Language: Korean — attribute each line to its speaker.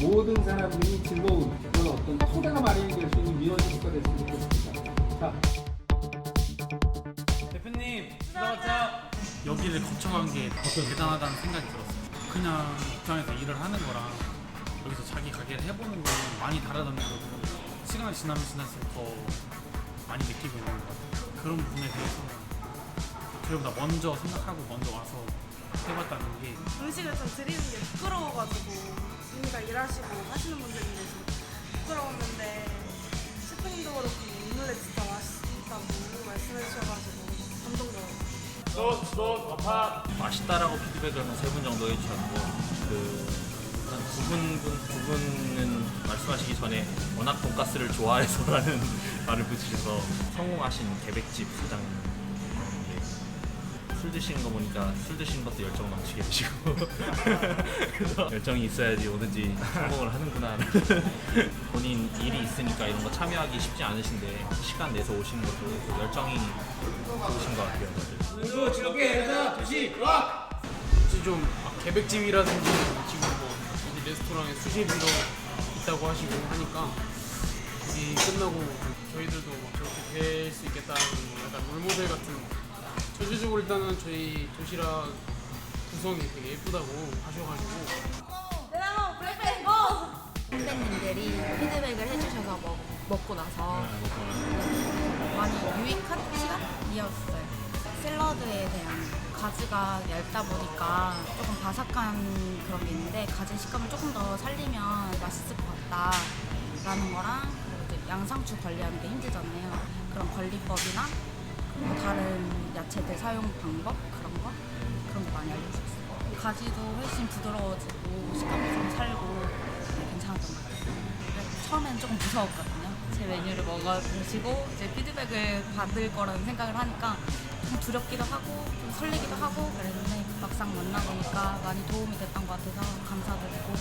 Speaker 1: 모든 사람들이 즐거운 그런 어떤 토대가 마련이 될 수 있는 민원 제도가 됐으면 좋겠습니다. 자,
Speaker 2: 대표님 들어가자. 여기를 거쳐간 게 대단하다는 생각이 들었어요. 그냥 직장에서 일을 하는 거랑 여기서 자기 가게를 해보는 거는 많이 다르다는 거고 시간이 지나면 지날수록 더 많이 느끼고 있는 것 같아요. 그런 부분에 대해서 저희보다 먼저 생각하고 먼저 와서 해봤다는 게
Speaker 3: 음식을 좀 드리는 게 부끄러워가지고 언니가 일하시고 하시는 분들인데 좀 부끄러웠는데 셰프님도 그렇고 오믈렛 진짜 맛있다고 말씀해 주셔가지고 감동적이었어요.
Speaker 4: 맛있다라고 피드백을 한 세 분 정도 해주셨고 그한 두분두 분은 말씀하시기 전에 워낙 돈가스를 좋아해서라는 말을 붙이셔서 성공하신 개백집 사장님 술 드시는 거 보니까 술 드시는 것도 열정 넘치게 드시고. 그래서 열정이 있어야지 뭐든지 성공을 하는구나. 본인 일이 있으니까 이런 거 참여하기 쉽지 않으신데 시간 내서 오시는 것도 열정이 좋으신 것 같아요.
Speaker 1: 모두 즐겁게 여자 도시
Speaker 2: 혹시 좀 개백집이라든지 지금 뭐 여기 레스토랑에 수제비도 있다고 하시고 하니까 여기 끝나고 저희들도 막 저렇게 될 수 있겠다는 뭐 약간 롤모델 같은 전체적으로 일단은 저희 도시락 구성이 되게 예쁘다고 하셔가지고
Speaker 5: 선배님들이 피드백을 해주셔서 먹, 먹고 나서 많이 유익한 시간이었어요. 샐러드에 대한 가지가 얇다 보니까 조금 바삭한 그런 게 있는데 가지 식감을 조금 더 살리면 맛있을 것 같다라는 거랑 그리고 이제 양상추 관리하는 게 힘들잖아요. 그런 관리법이나 다른 야채들 사용 방법 그런 거 그런 거 많이 알려주셨어요. 가지도 훨씬 부드러워지고 식감도 좀 살고 괜찮았던 것 같아요. 처음엔 조금 무서웠거든요. 제 메뉴를 먹어보시고 이제 피드백을 받을 거라는 생각을 하니까 좀 두렵기도 하고 좀 설레기도 하고 그랬는데 막상 만나보니까 많이 도움이 됐던 것 같아서 감사드리고